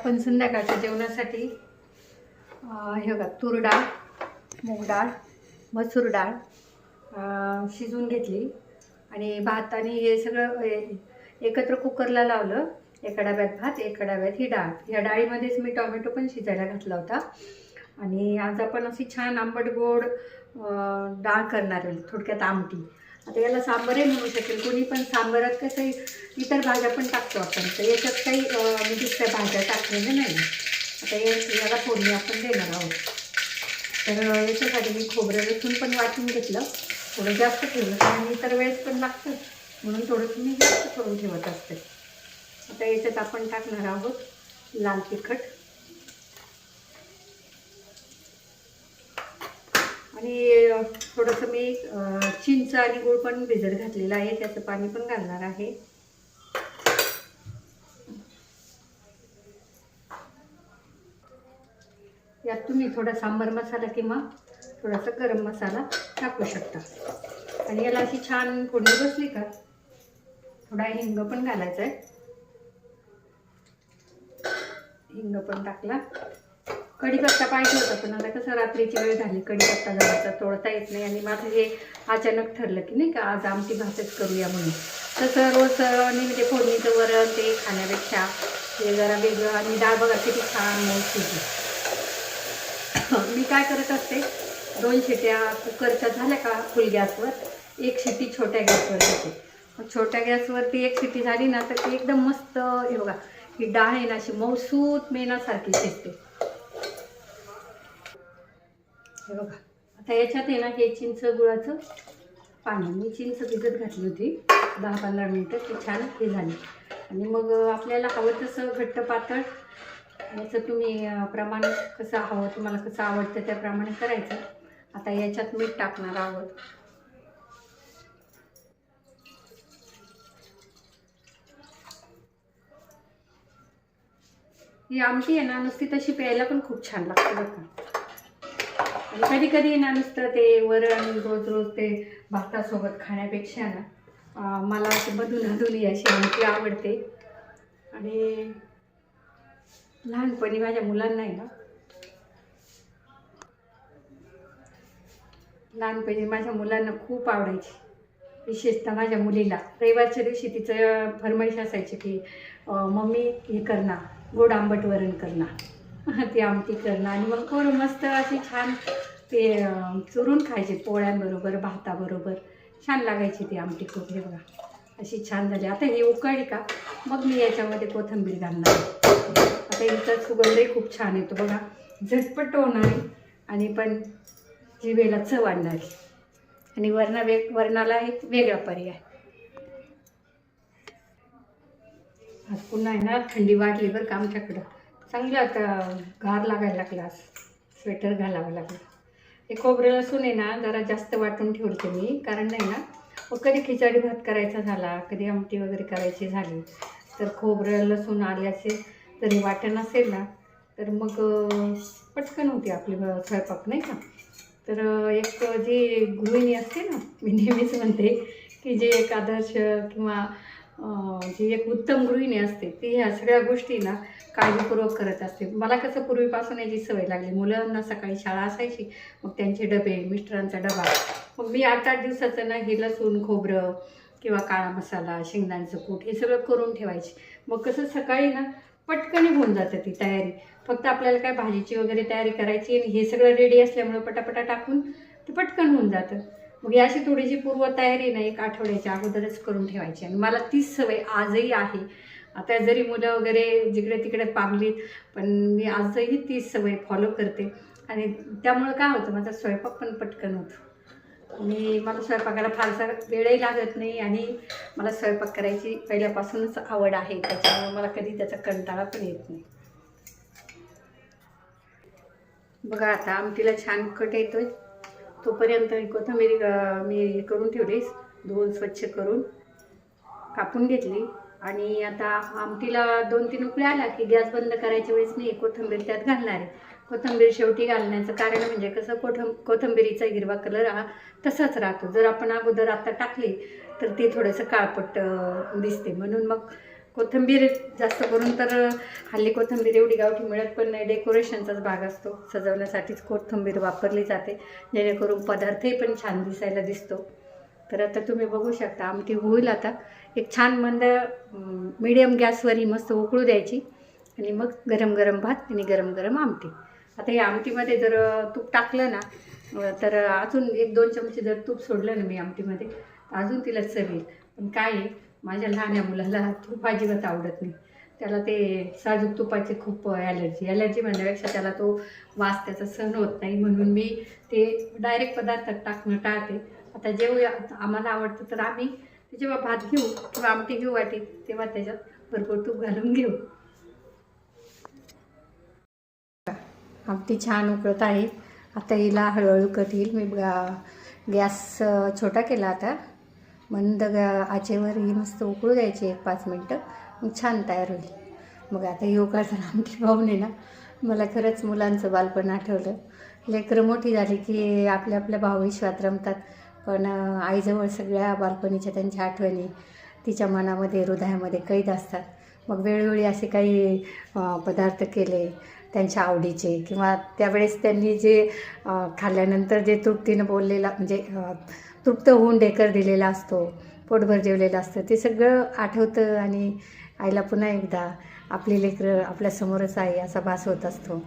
आपण संध्याकाळच्या जेवणासाठी हे बघा तूर डाळ मूग डाळ मसूर डाळ शिजवून घेतली. आणि भात आणि हे सगळं एकत्र कुकरला लावलं. एका डब्यात भात एका डब्यात ही डाळ. या डाळीमध्येच मी टोमॅटो पण शिजायला घातला होता. आणि आज आपण अशी छान आंबट गोड डाळ करणार आहे थोडक्यात आमटी. आता याला सांबरही म्हणू शकेल. कोणी पण सांबरात कसं इतर भाज्या पण टाकतो आपण. तर याच्यात काही मी म्हणजे दुसऱ्या भाज्या टाकलेल्या नाही. आता याला फोडणी आपण देणार आहोत. तर याच्यासाठी मी खोबरं लसूण पण वाटून घेतलं. थोडं जास्त ठेवलं. कारण इतर वेळेस पण लागतं. म्हणून थोडंसं मी जास्त करून ठेवत असते. आता याच्यात आपण टाकणार आहोत लाल तिखट. आणि थोडंसं मी चिंच आणि गुळ पण भिजत घातलेलं आहे. त्याचं पाणी पण घालणार आहे. यात तुम्ही थोडा सांबार मसाला किंवा थोडासा गरम मसाला टाकू शकता. आणि याला अशी छान फोडणी बसली का थोडा हिंग पण घालायचा आहे. हिंग पण टाकला. कढीपत्ता पाहिजे होता पण आता कसं रात्रीची वेळ झाली कढीपत्ता घालायचा तोडता येत नाही आणि माझं हे अचानक ठरलं की नाही का आज आमटी भातच करूया म्हणून. तसं रोज आणि म्हणजे फोडणीचं वरण ते खाण्यापेक्षा हे जरा वेगळं आणि डाळ बघा किती छान मऊ मी काय करत असते दोन शिट्या कुकरच्या झाल्या का फुल गॅसवर एक शिटी छोट्या गॅसवर घेते. छोट्या गॅसवरती एक शिटी झाली ना तर ती एकदम मस्त हे बघा ही डाळ आहे ना अशी मौसूत मेनासारखी शिजते. हे बघा. आता याच्यात आहे ना हे चिंच गुळाचं पाणी. मी चिंच भिजत घातली होती. दहा पंधरा मिनटं. ती छान हे झाली. आणि मग आपल्याला हवं तसं घट्ट पातळ. याचं तुम्ही प्रमाण कसं हवं तुम्हाला कसं आवडतं त्याप्रमाणे करायचं. आता याच्यात मीठ टाकणार आहोत. ही आमटी आहे ना नुसती तशी प्यायला पण खूप छान लागते बघा म्हणजे कधी कधी ना नुसतं ते वरण रोज रोज ते भातासोबत खाण्यापेक्षा ना मला अशी बधून अधून अशी आमटी आवडते. आणि लहानपणी माझ्या मुलांना आहे ना लहानपणी माझ्या मुलांना खूप आवडायची. विशेषतः माझ्या मुलीला. रविवारच्या दिवशी तिचं फरमाईश असायची की मम्मी हे करणार गोड आंबट वरण करणार ती आमटी करणं. आणि मग करून मस्त अशी छान ते चुरून खायचे पोळ्यांबरोबर भाताबरोबर. छान लागायची ती आमटी खूप हे बघा. अशी छान झाली. आता हे उकळली का मग मी याच्यामध्ये कोथिंबीर घालणार आता हिचा सुगंधही खूप छान येतो बघा. झटपट होणार आणि पण जिभेला चव आणणारी आणि वरणा वेग वरणाला एक वेगळा पर्याय. आज पुन्हा आहे ना थंडी वाढली बरं का आमच्याकडं. चांगलं आता गार लागायला लागला. स्वेटर घालावं लागलं. हे खोबरं लसूण आहे ना जरा जास्त वाटून ठेवते मी. कारण नाही ना मग कधी खिचडी भात करायचा झाला कधी आमटी वगैरे करायची झाली तर खोबरं लसूण आल्याचे जरी वाटण असेल ना तर मग पटकन होते आपली स्वयंपाक नाही का? तर एक जी गृहिणी असते ना मी नेहमीच म्हणते की जे एक आदर्श किंवा जी एक उत्तम गृहिणी असते ती ह्या सगळ्या गोष्टी ना काळजीपूर्वक करत असते. मला कसं पूर्वीपासून याची सवय लागली. मुलांना सकाळी शाळा असायची मग त्यांचे डबे मिस्टरांचा डबा. मग मी आठ आठ दिवसाचं ना हे लसूण खोबरं किंवा काळा मसाला शेंगदाण्याचं कूट हे सगळं करून ठेवायचे. मग कसं सकाळी ना पटकन होऊन जातं ती तयारी. फक्त आपल्याला काय भाजीची वगैरे तयारी करायची आणि हे सगळं रेडी असल्यामुळं पटापटा टाकून ते पटकन होऊन जातं. मग ही अशी थोडीशी पूर्वतयारी ना एक आठवड्याच्या अगोदरच करून ठेवायची. आणि मला तीच सवय आजही आहे. आता जरी मुलं वगैरे जिकडे तिकडे पांगलीत पण मी आजही तीच सवय फॉलो करते. आणि त्यामुळं काय होतं माझा स्वयंपाक पण पटकन होतो. आणि मला स्वयंपाकाला फारसा वेळही लागत नाही आणि मला स्वयंपाक करायची पहिल्यापासूनच आवड आहे. त्याच्यामुळे मला कधी त्याचा कंटाळा पण येत नाही. बघा आता आमटीला छान कट येतोय. तोपर्यंत ही कोथिंबीर मी हे करून ठेवलीस. धुवून स्वच्छ करून कापून घेतली. आणि आता आमटीला दोन तीन उकळ्या आल्या की गॅस बंद करायच्या वेळेस मी कोथिंबीर त्यात घालणार आहे. कोथिंबीर शेवटी घालण्याचं कारण म्हणजे कसं कोथं कोथिंबिरीचा हिरवा कलर हा तसाच राहतो. जर आपण अगोदर आता टाकली तर ती थोडंसं काळपट दिसते. म्हणून मग कोथिंबीर जास्त करून तर हल्ली कोथिंबीर एवढी गावठी मिळत पण नाही. डेकोरेशनचाच भाग असतो. सजवण्यासाठीच कोथिंबीर वापरली जाते. जेणेकरून पदार्थही पण छान दिसायला दिसतो. तर आता तुम्ही बघू शकता आमटी होईल आता. एक छान मंद मिडियम गॅसवर ही मस्त उकळू द्यायची. आणि मग गरम गरम भात आणि गरम गरम आमटी. आता या आमटीमध्ये जर तूप टाकलं ना तर अजून एक दोन चमचे जर तूप सोडलं ना मी आमटीमध्ये अजून तिला चवेल. पण काय आहे माझ्या लहान्या मुलाला तूप अजिबात आवडत नाही. त्याला ते साजूक तुपाची खूप ॲलर्जी ॲलर्जी म्हणण्यापेक्षा त्याला तो वास त्याचा सहन होत नाही म्हणून मी ते डायरेक्ट पदार्थात टाकणं टाळते. आता जेव्हा आम्हाला आवडतं तर आम्ही जेव्हा भात घेऊ किंवा आमटी घेऊ वाटी तेव्हा त्याच्यात भरपूर तूप घालून घेऊ. आमटी छान उकळत आहे. आता हिला हळूहळू कट येईल मी गॅस छोटा केला आता. मंद आचेवर ही मस्त उकळू द्यायची एक पाच मिनटं. मग छान तयार होईल. मग आता योगा उकळताना आमटी पाहून ना मला खरंच मुलांचं बालपण आठवलं. लेकरं मोठी झाली की आपल्या आपल्या भावविश्वात रमतात. पण आईजवळ सगळ्या बालपणीच्या त्यांच्या आठवणी तिच्या मनामध्ये हृदयामध्ये कैद असतात. मग वेळोवेळी असे काही पदार्थ केले. त्यांच्या आवडीचे किंवा त्यावेळेस त्यांनी जे खाल्ल्यानंतर जे तृप्तीनं बोललेला म्हणजे तृप्त होऊन डेकर दिलेला असतो पोटभर जेवलेलं असतं ते सगळं आठवतं आणि आईला पुन्हा एकदा आपली लेकरं आपल्यासमोरच आहे असा भास होत असतो.